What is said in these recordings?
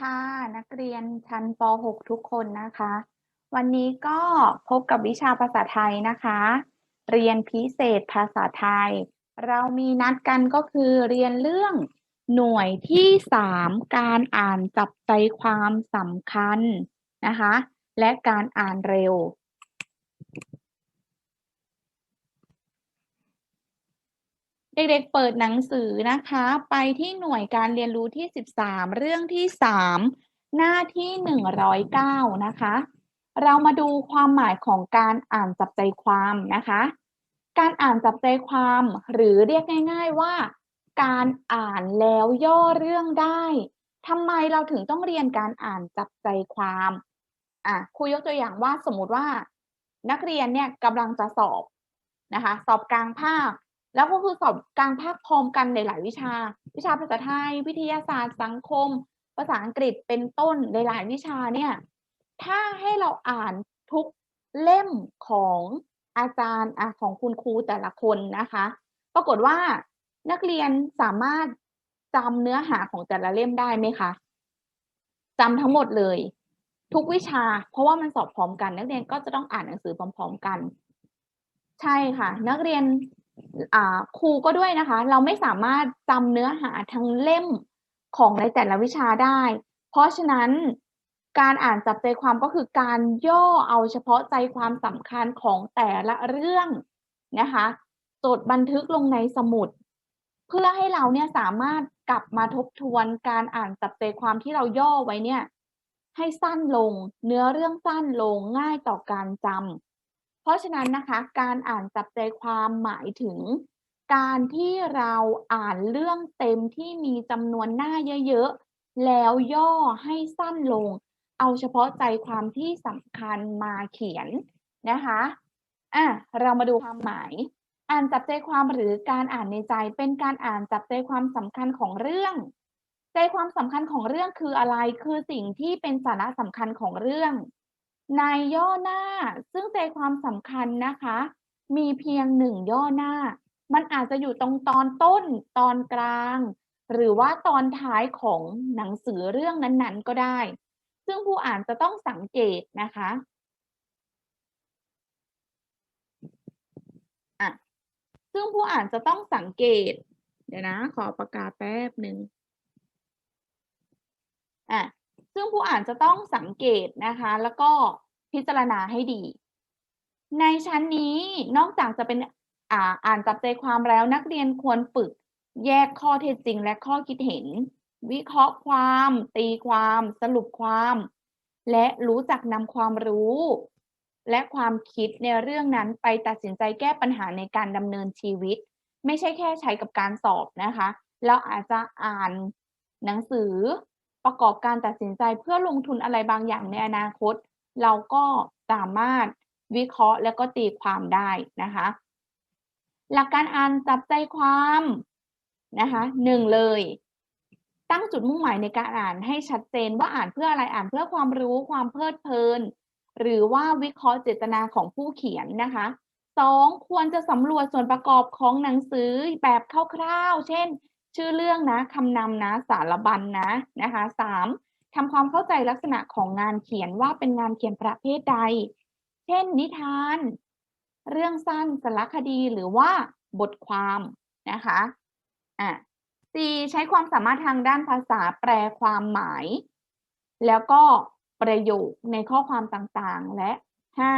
ค่ะ นักเรียนชั้นป .6 ทุกคนนะคะ วันนี้ก็พบกับวิชาภาษาไทยนะคะ เรียนพิเศษภาษาไทย เรามีนัดกันก็คือเรียนเรื่องหน่วยที่ 3 การอ่านจับใจความสำคัญนะคะ และการอ่านเร็ว เด็กๆ เปิดหนังสือนะคะ ไปที่หน่วยการเรียนรู้ที่ 13 เรื่องที่ 3 หน้าที่ 109 นะคะ เรามาดูความหมายของการอ่านจับใจความนะคะ การอ่านจับใจความหรือเรียกง่าย ๆว่า การอ่านแล้วย่อเรื่องได้ทำไมเราถึงต้องเรียนการอ่านจับใจความอะครูยกตัวอย่างว่าสมมติว่า นักเรียนเนี่ยกำลังจะสอบนะคะ สอบกลางภาค แล้วก็คือสอบกลางภาคพร้อมกันในหลายวิชา วิชาภาษาไทย วิทยาศาสตร์ สังคม ภาษาอังกฤษเป็นต้นในหลายวิชาเนี่ย ถ้าให้เราอ่านทุกเล่มของอาจารย์อของคุณครูแต่ละคนนะคะ ปรากฏว่านักเรียนสามารถจำเนื้อหาของแต่ละเล่มได้ไหมคะจำทั้งหมดเลย ทุกวิชา เพราะว่ามันสอบพร้อมกัน นักเรียนก็จะต้องอ่านหนังสือพร้อม ๆกัน ใช่ค่ะ นักเรียน ครูก็ด้วยนะคะ เราไม่สามารถจำเนื้อหาทั้งเล่มของในแต่ละวิชาได้ เพราะฉะนั้นการอ่านจับใจความก็คือการย่อเอาเฉพาะใจความสำคัญของแต่ละเรื่องนะคะจดบันทึกลงในสมุด เพื่อให้เราเนี่ยสามารถกลับมาทบทวนการอ่านจับใจความที่เราย่อไว้เนี่ย ให้สั้นลง เนื้อเรื่องสั้นลงง่ายต่อการจำ เพราะฉะนั้นนะคะการอ่านจับใจความหมายถึง การที่เราอ่านเรื่องเต็มที่มีจำนวนหน้าเยอะๆ แล้วย่อให้สั้นลง เอาเฉพาะใจความที่สำคัญมาเขียนนะคะอะเรามาดูความหมาย อ่านจับใจความหรือการอ่านในใจเป็นการอ่านจับใจความสำคัญของเรื่องใจความสำคัญของเรื่องคืออะไร คือสิ่งที่เป็นสาระสำคัญของเรื่อง ในย่อหน้าซึ่งใจความสำคัญนะคะ มีเพียงหนึ่งย่อหน้า มันอาจจะอยู่ตรงตอนต้นตอนกลาง หรือว่าตอนท้ายของหนังสือเรื่องนั้นๆก็ได้ ซึ่งผู้อ่านจะต้องสังเกตนะคะอะซึ่งผู้อ่านจะต้องสังเกต เดี๋ยวนะ ขอประกาศแป๊บหนึ่งอะ ซึ่งผู้อ่านจะต้องสังเกตนะคะ แล้วก็พิจารณาให้ดี ในชั้นนี้นอกจากจะเป็นอ่าอ่านจับใจความแล้วนักเรียนควรฝึกแยกข้อเท็จจริงและข้อคิดเห็น วิเคราะห์ความ ตีความ สรุปความ และรู้จักนำความรู้ และความคิดในเรื่องนั้นไปตัดสินใจแก้ปัญหาในการดำเนินชีวิต ไม่ใช่แค่ใช้กับการสอบนะคะ เราอาจจะอ่านหนังสือ ประกอบการตัดสินใจเพื่อลงทุนอะไรบางอย่างในอนาคต เราก็สามารถวิเคราะห์และก็ตีความได้นะคะ หลักการอ่านจับใจความนะคะหนึ่งเลย ตั้งจุดมุ่งหมายในการอ่านให้ชัดเจนว่าอ่านเพื่ออะไรอ่านเพื่อความรู้ความเพลิดเพลิน หรือว่าวิเคราะห์เจตนาของผู้เขียนนะคะสองควรจะสำรวจส่วนประกอบของหนังสือแบบคร่าวๆ เช่น ชื่อเรื่องนะคำนำนะสารบัญนนะนะคะสามทำความเข้าใจลักษณะของงานเขียนว่าเป็นงานเขียนประเภทใด เช่น นิทาน เรื่องสั้นสารคดีหรือว่าบทความนะคะอะสี่ใช้ความสามารถทางด้านภาษาแปลความหมาย แล้วก็ประโยคในข้อความต่างๆ และห้า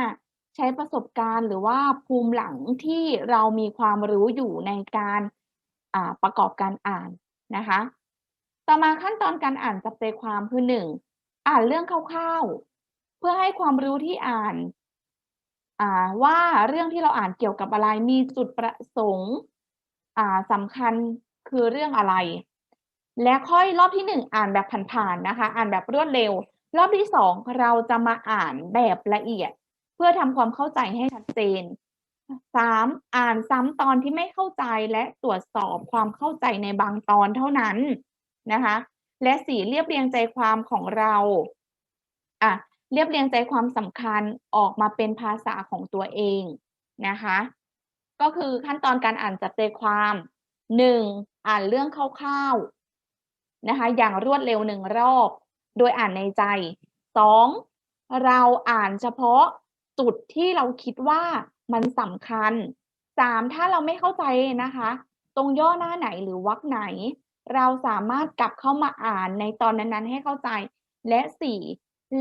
ใช้ประสบการณ์หรือว่าภูมิหลังที่เรามีความรู้อยู่ในการ ประกอบการอ่านนะคะ ต่อมาขั้นตอนการอ่านจับใจความคือหนึ่งอ่านเรื่องคร่าวๆ เพื่อให้ความรู้ที่อ่านว่าเรื่องที่เราอ่านเกี่ยวกับอะไรมีจุดประสงค์สำคัญคือเรื่องอะไร และค่อยรอบที่หนึ่งอ่านแบบผ่านๆนะคะ อ่านแบบรวดเร็ว รอบที่สองเราจะมาอ่านแบบละเอียด เพื่อทำความเข้าใจให้ชัดเจน สามอ่านซ้ำตอนที่ไม่เข้าใจและตรวจสอบความเข้าใจในบางตอนเท่านั้นนะคะ และสี่เรียบเรียงใจความของเราอะเรียบเรียงใจความสำคัญออกมาเป็นภาษาของตัวเองนะคะ ก็คือขั้นตอนการอ่านจับใจความหนึ่งอ่านเรื่องคร่าวๆนะคะ อย่างรวดเร็วหนึ่งรอบ โดยอ่านในใจสองเราอ่านเฉพาะจุดที่เราคิดว่า มันสำคัญสามถ้าเราไม่เข้าใจนะคะ ตรงย่อหน้าไหนหรือวรรคไหน เราสามารถกลับเข้ามาอ่านในตอนนั้นๆ ให้เข้าใจ และสี่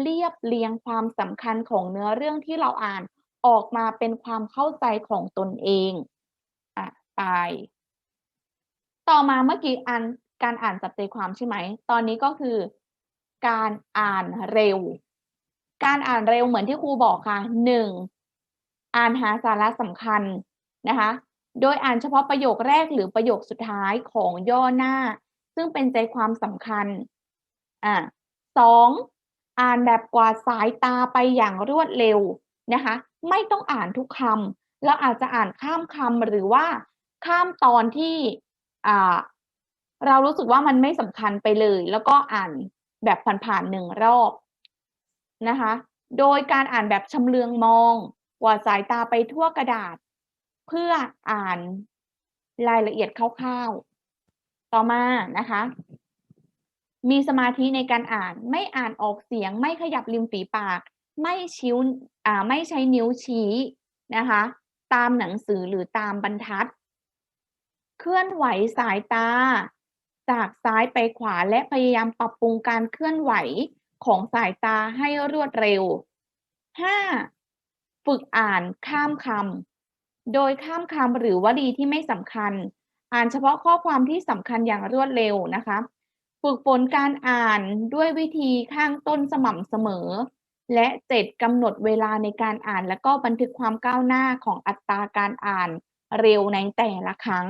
เรียบเรียงความสำคัญของเนื้อเรื่องที่เราอ่านออกมาเป็นความเข้าใจของตนเองอะไป ต่อมาเมื่อกี้อ่านการอ่านจับใจความใช่ไหม ตอนนี้ก็คือ การอ่านเร็ว การอ่านเร็วเหมือนที่ครูบอกค่ะหนึ่ง อ่านหาสาระสำคัญนะคะ โดยอ่านเฉพาะประโยคแรกหรือประโยคสุดท้ายของย่อหน้า ซึ่งเป็นใจความสำคัญอ่าสองอ่านแบบกวาดสายตาไปอย่างรวดเร็วนะคะ ไม่ต้องอ่านทุกคำเราอาจจะอ่านข้ามคำหรือว่าข้ามตอนที่อ่าเรารู้สึกว่ามันไม่สำคัญไปเลย แล้วก็อ่านแบบผ่านๆหนึ่งรอบนะคะ โดยการอ่านแบบชำเลืองมอง วาดสายตาไปทั่วกระดาษ เพื่ออ่านรายละเอียดคร่าวๆ ต่อมานะคะ มีสมาธิในการอ่าน ไม่อ่านออกเสียง ไม่ขยับริมฝีปาก ไม่ชิ้วอ่าไม่ใช้นิ้วชี้นะคะ ตามหนังสือหรือตามบรรทัด เคลื่อนไหวสายตา จากซ้ายไปขวาและพยายามปรับปรุงการเคลื่อนไหวของสายตาให้รวดเร็ว 5. ฝึกอ่านข้ามคำโดยข้ามคำหรือวลีที่ไม่สำคัญ อ่านเฉพาะข้อความที่สำคัญอย่างรวดเร็วนะคะ ฝึกฝนการอ่านด้วยวิธีข้างต้นสม่ำเสมอ และเจ็ดกำหนดเวลาในการอ่าน และก็บันทึกความก้าวหน้าของอัตราการอ่านเร็วในแต่ละครั้ง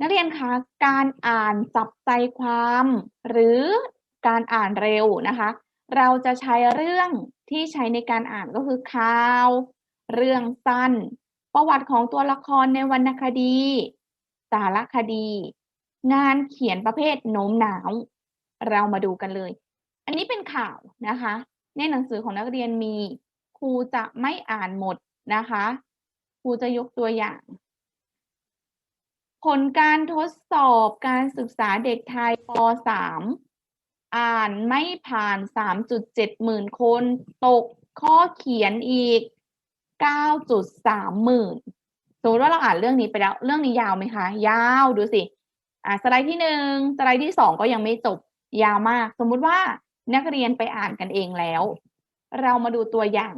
นักเรียนคะการอ่านจับใจความ หรือการอ่านเร็วนะคะ เราจะใช้เรื่อง ที่ใช้ในการอ่านก็คือข่าว เรื่องสั้น ประวัติของตัวละครในวรรณคดี สารคดี งานเขียนประเภทโน้มหนาว เรามาดูกันเลย อันนี้เป็นข่าวนะคะ ในหนังสือของนักเรียนมี ครูจะไม่อ่านหมดนะคะ ครูจะยกตัวอย่าง ผลการทดสอบการศึกษาเด็กไทยป .3 อ่านไม่ผ่าน 3.7 หมื่นคน ตกข้อเขียนอีก 9.3 หมื่นสมมติว่าเราอ่านเรื่องนี้ไปแล้วเรื่องนี้ยาวไหมคะ ยาวดูสิอ่าสไลด์ที่หนึ่งสไลด์ที่สองก็ยังไม่จบยาวมาก สมมุติว่านักเรียนไปอ่านกันเองแล้ว เรามาดูตัวอย่าง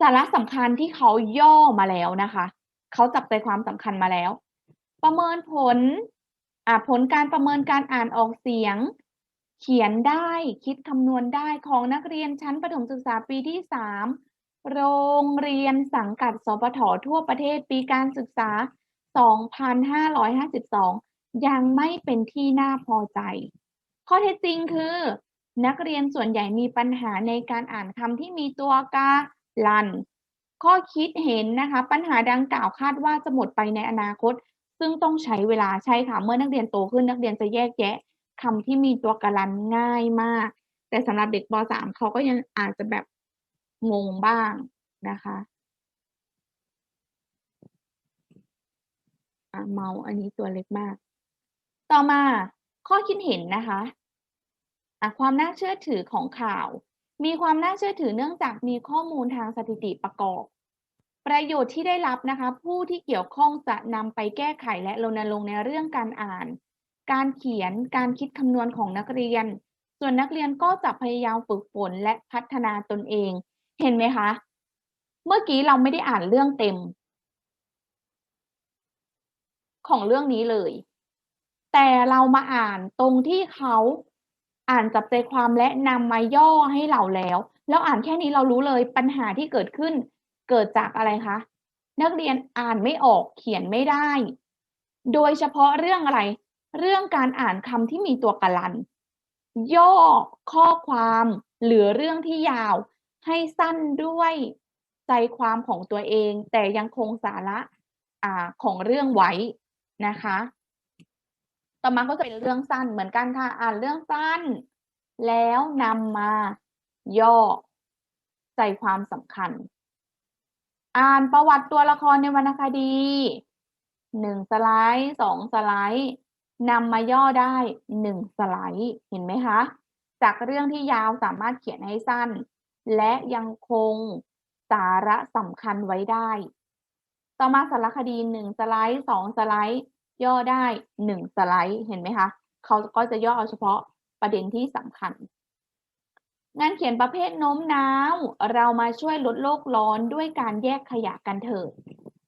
สาระสำคัญที่เขาย่อมาแล้วนะคะ เขาจับใจความสำคัญมาแล้ว ประเมินผล อ่าผลการประเมินการอ่านออกเสียง เขียนได้คิดคำนวณได้ของนักเรียนชั้นประถมศึกษาปีที่ 3 โรงเรียนสังกัดสปททั่วประเทศปีการศึกษา 2552 ยังไม่เป็นที่น่าพอใจ ข้อเท็จจริงคือ นักเรียนส่วนใหญ่มีปัญหาในการอ่านคำที่มีตัวกาลัน ข้อคิดเห็นนะคะ ปัญหาดังกล่าวคาดว่าจะหมดไปในอนาคต ซึ่งต้องใช้เวลาใช่ค่ะเมื่อนักเรียนโตขึ้นนักเรียนจะแยกแยะคำที่มีตัวกาลันง่ายมาก แต่สำหรับเด็กป .3 เขาก็ยังอาจจะแบบงงบ้างนะคะเมาส์อันนี้ตัวเล็กมาก ต่อมาข้อคิดเห็นนะคะะความน่าเชื่อถือของข่าว มีความน่าเชื่อถือเนื่องจากมีข้อมูลทางสถิติประกอบ ประโยชน์ที่ได้รับนะคะผู้ที่เกี่ยวข้องจะนำไปแก้ไขและรณรงค์ในเรื่องการอ่าน การเขียนการคิดคำนวณของนักเรียน ส่วนนักเรียนก็จะพยายามฝึกฝนและพัฒนาตนเอง เห็นไหมคะ เมื่อกี้เราไม่ได้อ่านเรื่องเต็ม ของเรื่องนี้เลย แต่เรามาอ่านตรงที่เขาอ่านจับใจความและนำมาย่อให้เราแล้ว แล้วอ่านแค่นี้เรารู้เลยปัญหาที่เกิดขึ้น เกิดจากอะไรคะ นักเรียนอ่านไม่ออกเขียนไม่ได้ โดยเฉพาะเรื่องอะไร เรื่องการอ่านคำที่มีตัวกลัน ย่อข้อความหรือเรื่องที่ยาว ให้สั้นด้วยใจความของตัวเอง แต่ยังคงสาระอ่าของเรื่องไว้นะคะ ต่อมาก็จะเป็นเรื่องสั้นเหมือนกันค่ะอ่านเรื่องสั้น แล้วนำมาย่อใจความสำคัญ อ่านประวัติตัวละครในวรรณคดีหนึ่งสไลด์สองสไลด์นำมาย่อได้หนึ่งสไลด์เห็นไหมคะ จากเรื่องที่ยาวสามารถเขียนให้สั้น และยังคงสาระสำคัญไว้ได้ ต่อมาสารคดีหนึ่งสไลด์สองสไลด์ ย่อได้หนึ่งสไลด์เห็นไหมคะ เขาก็จะย่อเอาเฉพาะประเด็นที่สำคัญ งานเขียนประเภทโน้มน้าวเรามาช่วยลดโลกร้อนด้วยการแยกขยะกันเถิด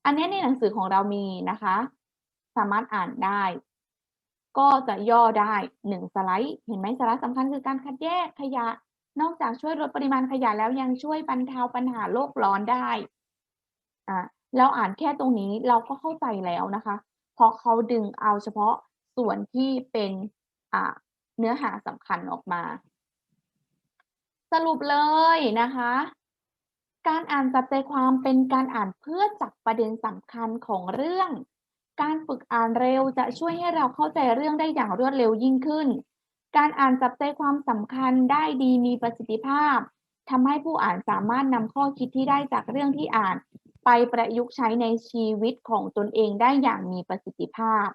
อันนี้ในหนังสือของเรามีนะคะ สามารถอ่านได้ ก็จะย่อได้หนึ่งสไลด์ เห็นไหมสาระสำคัญคือการคัดแยกขยะ นอกจากช่วยลดปริมาณขยะแล้วยังช่วยบรรเทาปัญหาโลกร้อนได้อ่าเราอ่านแค่ตรงนี้เราก็เข้าใจแล้วนะคะ เพราะเขาดึงเอาเฉพาะส่วนที่เป็นอ่าเนื้อหาสำคัญออกมา สรุปเลยนะคะ การอ่านจับใจความเป็นการอ่านเพื่อจับประเด็นสำคัญของเรื่อง การฝึกอ่านเร็วจะช่วยให้เราเข้าใจเรื่องได้อย่างรวดเร็วยิ่งขึ้น การอ่านจับใจความสำคัญได้ดีมีประสิทธิภาพทำให้ผู้อ่านสามารถนำข้อคิดที่ได้จากเรื่องที่อ่าน ไปประยุกต์ใช้ในชีวิตของตนเองได้อย่างมีประสิทธิภาพ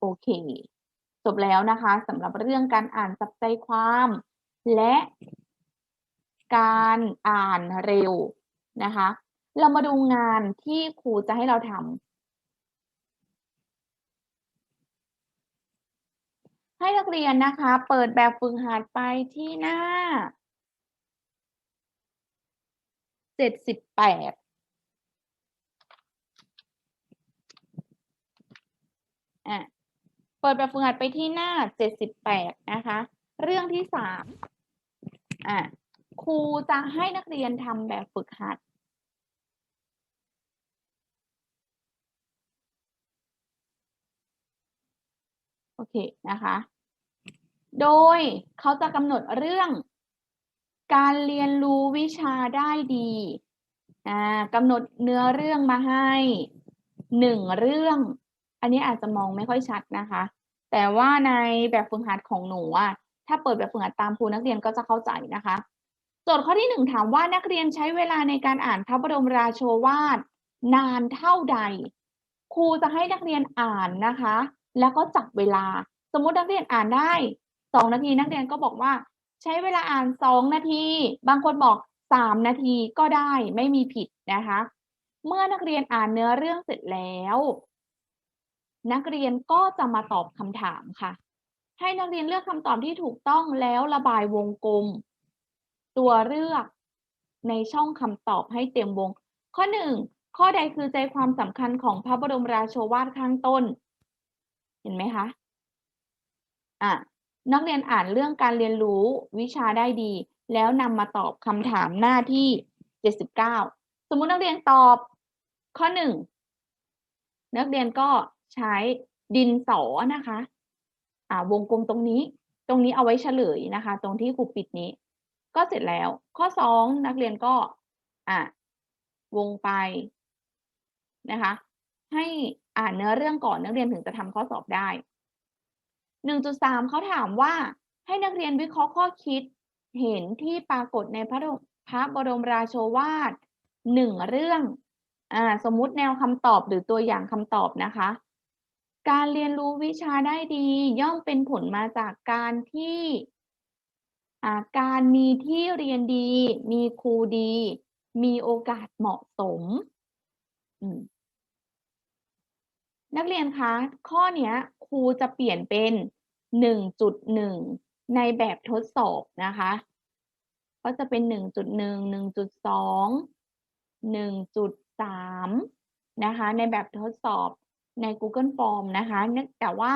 โอเค จบแล้วนะคะสำหรับเรื่องการอ่านจับใจความ และ การอ่านเร็วนะคะ เรามาดูงานที่ครูจะให้เราทำให้นักเรียนนะคะ เปิดแบบฝึกหัดไปที่หน้าเจ็ดสิบแปดอะเปิดแบบฝึกหัดไปที่หน้าเจ็ดสิบแปดนะคะ เรื่องที่สามอะ ครูจะให้นักเรียนทำแบบฝึกหัด โอเคนะคะ โดยเขาจะกำหนดเรื่อง การเรียนรู้วิชาได้ดีอ่ากำหนดเนื้อเรื่องมาให้หนึ่งเรื่อง อันนี้อาจจะมองไม่ค่อยชัดนะคะ แต่ว่าในแบบฝึกหัดของหนูอะถ้าเปิดแบบฝึกหัดตามครูนักเรียนก็จะเข้าใจนะคะ โจทย์ข้อที่หนึ่งถามว่านักเรียนใช้เวลาในการอ่านพระบรมราโชวาทนานเท่าใด ครูจะให้นักเรียนอ่านนะคะ แล้วก็จับเวลา สมมุตินักเรียนอ่านได้สองนาทีนักเรียนก็บอกว่า ใช้เวลาอ่านสองนาที บางคนบอกสามนาทีก็ได้ไม่มีผิดนะคะ เมื่อนักเรียนอ่านเนื้อเรื่องเสร็จแล้ว นักเรียนก็จะมาตอบคำถามค่ะ ให้นักเรียนเลือกคำตอบที่ถูกต้องแล้วระบายวงกลม ตัวเลือกในช่องคำตอบให้เต็มวง ข้อหนึ่งข้อใดคือใจความสำคัญของพระบรมราโชวาทข้างต้น เห็นไหมคะอะนักเรียนอ่านเรื่องการเรียนรู้วิชาได้ดี แล้วนำมาตอบคำถามหน้าที่ 79 สมมุตินักเรียนตอบ ข้อหนึ่งนักเรียนก็ใช้ดินสอนะคะ อ่าวงกลมตรงนี้ ตรงนี้เอาไว้เฉลยนะคะ ตรงที่ครูปิดนี้ ก็เสร็จแล้ว ข้อสองนักเรียนก็อะวงไปนะคะ ให้อ่านเนื้อเรื่องก่อนนักเรียนถึงจะทำข้อสอบได้ 1.3เขาถามว่าให้นักเรียนวิเคราะห์ข้อคิดเห็นที่ปรากฏในพระบรมพระบรมราโชวาทหนึ่งเรื่องอ่าสมมุติแนวคำตอบหรือตัวอย่างคำตอบนะคะ การเรียนรู้วิชาได้ดีย่อมเป็นผลมาจากการที่ อ่าการมีที่เรียนดี มีครูดี มีโอกาสเหมาะสมอืมนักเรียนคะ ข้อเนี้ยครูจะเปลี่ยนเป็น 1.1 ในแบบทดสอบนะคะ ก็จะเป็น 1.1 1.2 1.3 นะคะ ในแบบทดสอบใน Google Form นะคะ แต่ว่า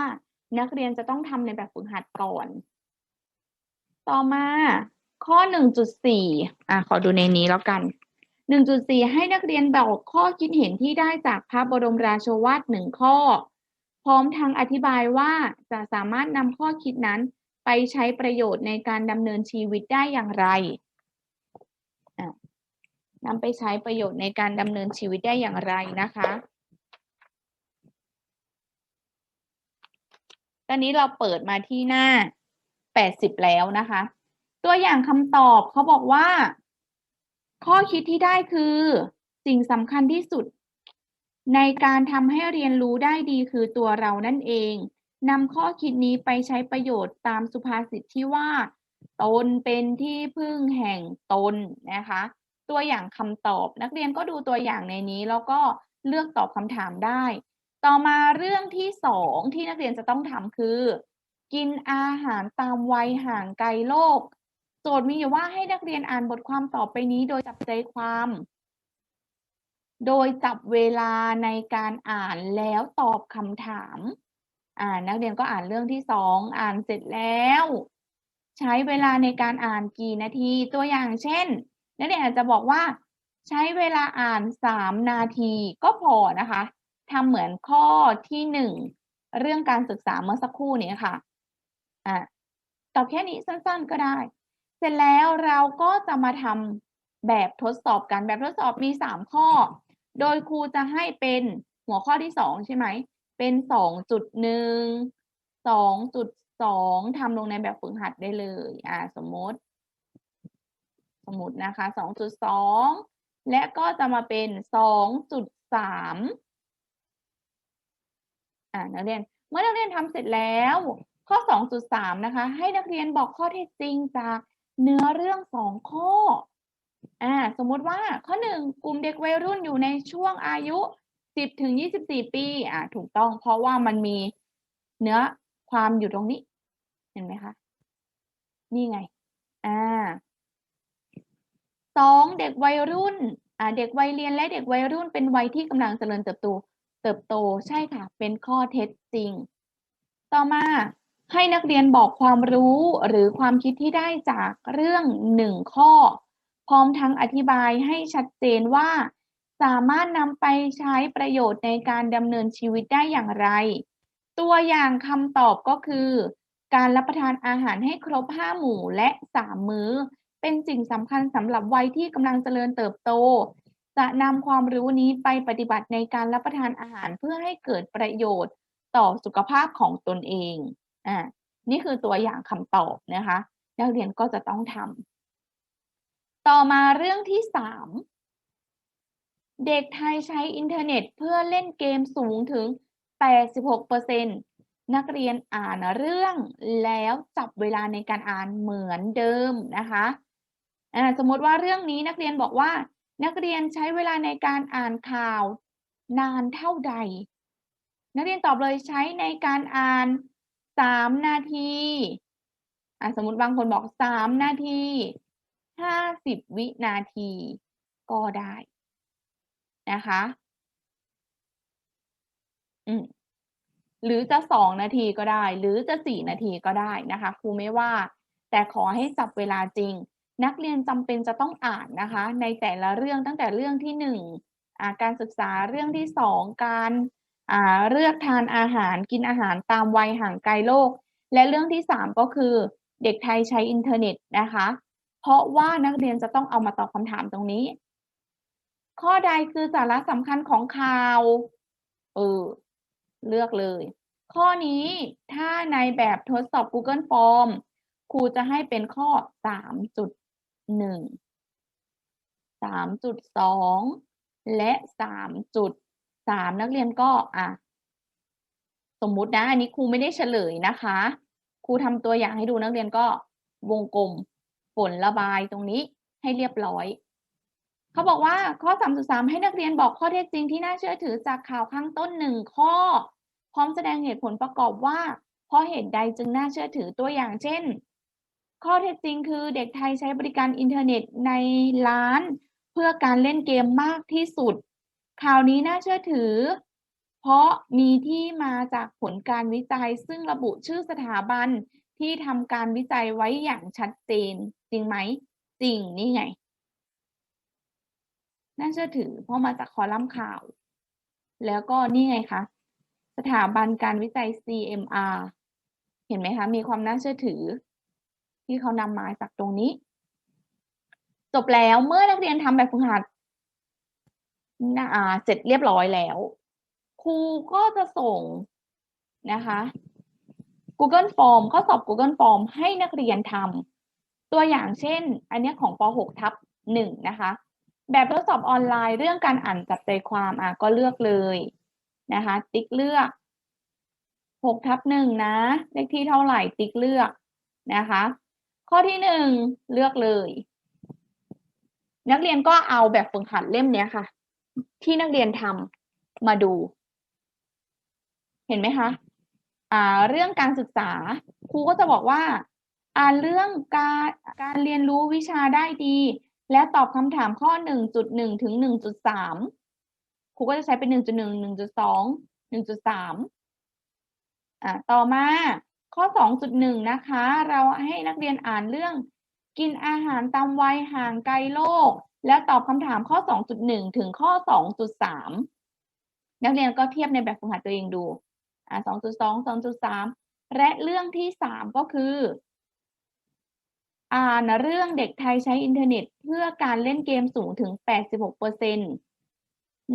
นักเรียนจะต้องทำในแบบฝึกหัดก่อน ต่อมาข้อ 1.4 อะ ขอดูในนี้แล้วกัน 1.4 ให้นักเรียนบอกข้อคิดเห็นที่ได้จากพระบรมราโชวาทหนึ่งข้อ พร้อมทางอธิบายว่าจะสามารถนำข้อคิดนั้นไปใช้ประโยชน์ในการดำเนินชีวิตได้อย่างไรนำไปใช้ประโยชน์ในการดำเนินชีวิตได้อย่างไรนะคะ ตอนนี้เราเปิดมาที่หน้า 80 แล้วนะคะ ตัวอย่างคำตอบเขาบอกว่า ข้อคิดที่ได้คือสิ่งสำคัญที่สุด ในการทำให้เรียนรู้ได้ดีคือตัวเรานั่นเองนำข้อคิดนี้ไปใช้ประโยชน์ตามสุภาษิตที่ว่า ตนเป็นที่พึ่งแห่งตนนะคะ ตัวอย่างคำตอบนักเรียนก็ดูตัวอย่างในนี้แล้วก็เลือกตอบคำถามได้ ต่อมาเรื่องที่สองที่นักเรียนจะต้องทำคือ กินอาหารตามวัยห่างไกลโลก โจทย์มีอยู่ว่าให้นักเรียนอ่านบทความต่อไปนี้โดยจับใจความ โดยจับเวลาในการอ่านแล้วตอบคำถาม อ่านนักเรียนก็อ่านเรื่องที่สองอ่านเสร็จแล้ว ใช้เวลาในการอ่านกี่นาทีตัวอย่างเช่น นักเรียนอาจจะบอกว่า ใช้เวลาอ่านสามนาทีก็พอนะคะทำเหมือนข้อที่หนึ่งเรื่องการศึกษาเมื่อสักครู่นี้ค่ะ อะตอบแค่นี้สั้นๆก็ได้ เสร็จแล้วเราก็จะมาทำแบบทดสอบกันแบบทดสอบมีสามข้อ โดยครูจะให้เป็นหัวข้อที่สองใช่ไหม เป็นสองจุดหนึ่งสองจุดสองทำลงในแบบฝึกหัดได้เลย อ่า สมมติ สมมตินะคะสองจุดสองและก็จะมาเป็นสองจุดสามอ่านักเรียน เมื่อนักเรียนทำเสร็จแล้ว ข้อ 2.3 นะคะ ให้นักเรียนบอกข้อเท็จจริงจากเนื้อเรื่อง 2 ข้ออ่าสมมุติว่าข้อ 1 กลุ่มเด็กวัยรุ่นอยู่ในช่วงอายุ 10ถึง24 ปีอ่าถูกต้องเพราะว่ามันมีเนื้อความอยู่ตรงนี้ เห็นไหมคะ นี่ไงอ่าสองเด็กวัยรุ่นอ่าเด็กวัยเรียนและเด็กวัยรุ่นเป็นวัยที่กำลังเจริญเติบโตเติบโตใช่ค่ะ เป็นข้อเท็จจริง ต่อมา ให้นักเรียนบอกความรู้หรือความคิดที่ได้จากเรื่องหนึ่งข้อ พร้อมทั้งอธิบายให้ชัดเจนว่า สามารถนำไปใช้ประโยชน์ในการดำเนินชีวิตได้อย่างไร ตัวอย่างคำตอบก็คือ การรับประทานอาหารให้ครบ 5 หมู่และ3มื้อ เป็นสิ่งสำคัญสำหรับวัยที่กำลังเจริญเติบโต จะนำความรู้นี้ไปปฏิบัติในการรับประทานอาหารเพื่อให้เกิดประโยชน์ต่อสุขภาพของตนเอง อ่านี่คือตัวอย่างคำตอบนะคะ นักเรียนก็จะต้องทำต่อมาเรื่องที่สามเด็กไทยใช้อินเทอร์เน็ตเพื่อเล่นเกมสูงถึง 86%นักเรียนอ่านเรื่องแล้วจับเวลาในการอ่านเหมือนเดิมนะคะสมมติว่าเรื่องนี้นักเรียนบอกว่า นักเรียนใช้เวลาในการอ่านข่าว นานเท่าใด นักเรียนตอบเลยใช้ในการอ่าน สามนาทีอ่าสมมติบางคนบอกสามนาทีห้าสิบวินาทีก็ได้นะคะ อืมหรือจะสองนาทีก็ได้ หรือจะสี่นาทีก็ได้นะคะครูไม่ว่า แต่ขอให้จับเวลาจริง นักเรียนจำเป็นจะต้องอ่านนะคะ ในแต่ละเรื่องตั้งแต่เรื่องที่หนึ่งการศึกษาเรื่องที่สองการ เลือกทานอาหารกินอาหารตามวัยห่างไกลโลก และเรื่องที่สามก็คือเด็กไทยใช้อินเทอร์เน็ตนะคะ เพราะว่านักเรียนจะต้องเอามาตอบคำถามตรงนี้ ข้อใดคือสาระสำคัญของข่าวเออเลือกเลย ข้อนี้ถ้าในแบบทดสอบ Google Form ครูจะให้เป็นข้อ 3.1 3.2 และ 3.3 สามนักเรียนก็อะสมมุตินะ อันนี้ครูไม่ได้เฉลยนะคะ ครูทำตัวอย่างให้ดูนักเรียนก็วงกลมฝนระบายตรงนี้ให้เรียบร้อยเขาบอกว่าข้อ 3.3 ให้นักเรียนบอกข้อเท็จจริงที่น่าเชื่อถือจากข่าวข้างต้นหนึ่งข้อ พร้อมแสดงเหตุผลประกอบว่า เพราะเหตุใดจึงน่าเชื่อถือตัวอย่างเช่น ข้อเท็จจริงคือเด็กไทยใช้บริการอินเทอร์เน็ตในร้าน เพื่อการเล่นเกมมากที่สุด ข่าวนี้น่าเชื่อถือ เพราะมีที่มาจากผลการวิจัย ซึ่งระบุชื่อสถาบันที่ทำการวิจัยไว้อย่างชัดเจน จริงไหม จริงนี่ไง น่าเชื่อถือ เพราะมาจากคอลัมน์ข่าว แล้วก็นี่ไงคะสถาบันการวิจัย CMR เห็นไหมคะ มีความน่าเชื่อถือ ที่เขานำมาจากตรงนี้ จบแล้วเมื่อนักเรียนทำแบบฝึกหัด เสร็จเรียบร้อยแล้ว ครูก็จะส่งนะคะ Google Form ข้อสอบ Google Form ให้นักเรียนทำตัวอย่างเช่น อันนี้ของป .6 ทับ1นะคะ แบบทดสอบออนไลน์เรื่องการอ่านจับใจความอะก็เลือกเลยนะคะ ติ๊กเลือกหกทับหนึ่งนะ เลขที่เท่าไหร่ติ๊กเลือกนะคะ ข้อที่หนึ่งเลือกเลย นักเรียนก็เอาแบบฝึกหัดเล่มนี้ค่ะ ที่นักเรียนทำมาดู เห็นไหมคะอ่าเรื่องการศึกษาครูก็จะบอกว่าอ่านเรื่องการการเรียนรู้วิชาได้ดี และตอบคำถามข้อ 1.1 ถึง 1.3ครูก็จะใช้เป็น 1.1 1.2 1.3อ่าต่อมาข้อ 2.1 นะคะ เราให้นักเรียนอ่านเรื่องกินอาหารตามวัยห่างไกลโลกแล้วตอบคำถามข้อ 2.1 ถึงข้อ 2.3 นักเรียนก็เทียบในแบบฝึกหัดตัวเองดูอ่า2.2 2.3 และเรื่องที่ 3 ก็คือ อ่านเรื่องเด็กไทยใช้อินเทอร์เน็ต เพื่อการเล่นเกมสูงถึง 86%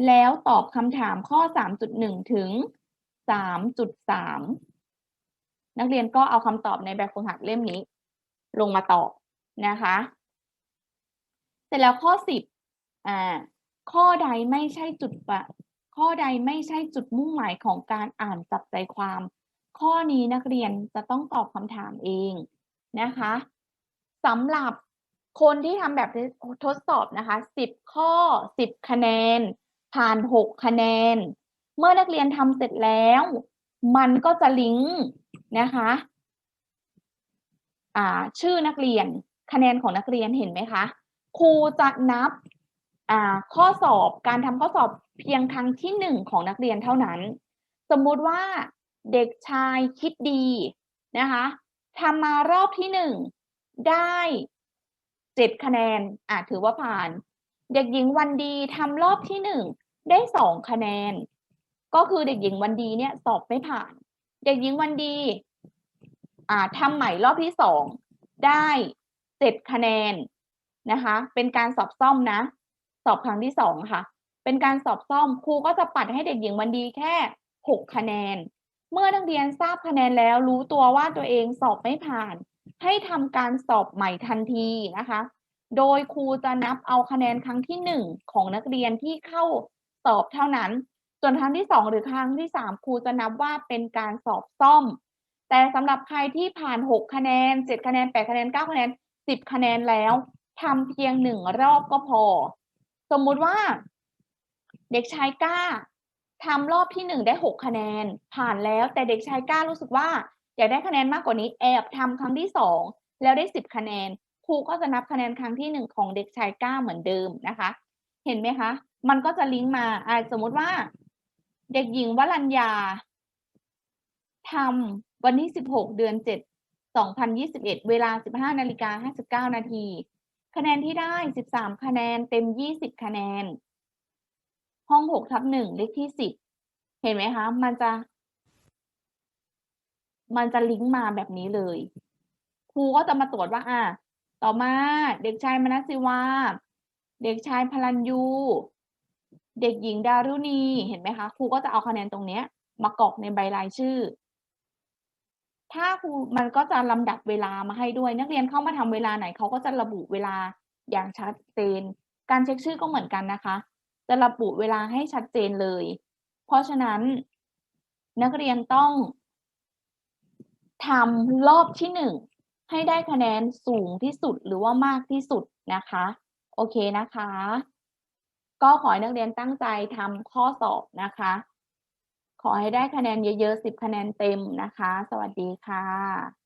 แล้วตอบคำถามข้อ 3.1 ถึง 3.3 นักเรียนก็เอาคำตอบในแบบฝึกหัดเล่มนี้ ลงมาตอบนะคะ เสร็จแล้วข้อ10อ่าข้อใดไม่ใช่จุดปะข้อใดไม่ใช่จุดมุ่งหมายของการอ่านจับใจความ ข้อนี้นักเรียนจะต้องตอบคำถามเองนะคะสำหรับคนที่ทำแบบทดสอบนะคะ10ข้อ10คะแนน ผ่าน6คะแนน เมื่อนักเรียนทำเสร็จแล้ว มันก็จะลิงก์นะคะชื่อนักเรียนคะแนนของนักเรียนเห็นไหมคะ ครูจะนับข้อสอบการทำข้อสอบเพียงครั้งที่หนึ่งของนักเรียนเท่านั้น สมมุติว่าเด็กชายคิดดีนะคะทำมารอบที่หนึ่งได้เจ็ดคะแนนอะถือว่าผ่าน เด็กหญิงวันดีทำรอบที่หนึ่งได้สองคะแนน ก็คือเด็กหญิงวันดีเนี่ยสอบไม่ผ่าน เด็กหญิงวันดีอ่าทำใหม่รอบที่สองได้เจ็ดคะแนน นะคะ เป็นการสอบซ่อมนะ สอบครั้งที่สองค่ะ เป็นการสอบซ่อมครูก็จะปัดให้เด็กหญิงวันดีแค่หกคะแนน เมื่อนักเรียนทราบคะแนนแล้ว รู้ตัวว่าตัวเองสอบไม่ผ่าน ให้ทำการสอบใหม่ทันทีนะคะ โดยครูจะนับเอาคะแนนครั้งที่หนึ่งของนักเรียนที่เข้าสอบเท่านั้น ส่วนครั้งที่สองหรือครั้งที่สามครูจะนับว่าเป็นการสอบซ่อม แต่สำหรับใครที่ผ่านหกคะแนนเจ็ดคะแนนแปดคะแนนเก้าคะแนนสิบคะแนนแล้ว ทำเพียงหนึ่งรอบก็พอ สมมุติว่า เด็กชายก้าทำรอบที่หนึ่งได้หกคะแนน ผ่านแล้วแต่เด็กชายก้ารู้สึกว่า อยากได้คะแนนมากกว่านี้แอบทำครั้งที่สองแล้วได้สิบคะแนนครูก็จะนับคะแนนครั้งที่หนึ่งของเด็กชายก้าเหมือนเดิมนะคะ เห็นไหมคะ มันก็จะลิงก์มาอ่าสมมุติว่า เด็กหญิงวรัญญาทำวันที่สิบหกเดือนเจ็ดสองพันยี่สิบเอ็ดเวลาสิบห้านาฬิกาห้าสิบเก้านาที คะแนนที่ได้สิบสามคะแนนเต็มยี่สิบคะแนน ห้องหกทับหนึ่งเลขที่สิบเห็นไหมคะ มันจะ มันจะลิงก์มาแบบนี้เลย ครูก็จะมาตรวจว่า อะ ต่อมาเด็กชายมนัสศิวา เด็กชายพลัญยู เด็กหญิงดารุณี เห็นไหมคะ ครูก็จะเอาคะแนนตรงเนี้ย มากรอกในใบรายชื่อ ถ้าครูมันก็จะลำดับเวลามาให้ด้วย นักเรียนเข้ามาทำเวลาไหนเขาก็จะระบุเวลาอย่างชัดเจน การเช็คชื่อก็เหมือนกันนะคะ จะระบุเวลาให้ชัดเจนเลย เพราะฉะนั้นนักเรียนต้องทำรอบที่หนึ่งให้ได้คะแนนสูงที่สุดหรือว่ามากที่สุดนะคะ โอเคนะคะ ก็ขอให้นักเรียนตั้งใจทำข้อสอบนะคะ ขอให้ได้คะแนนเยอะๆสิบคะแนนเต็มนะคะ สวัสดีค่ะ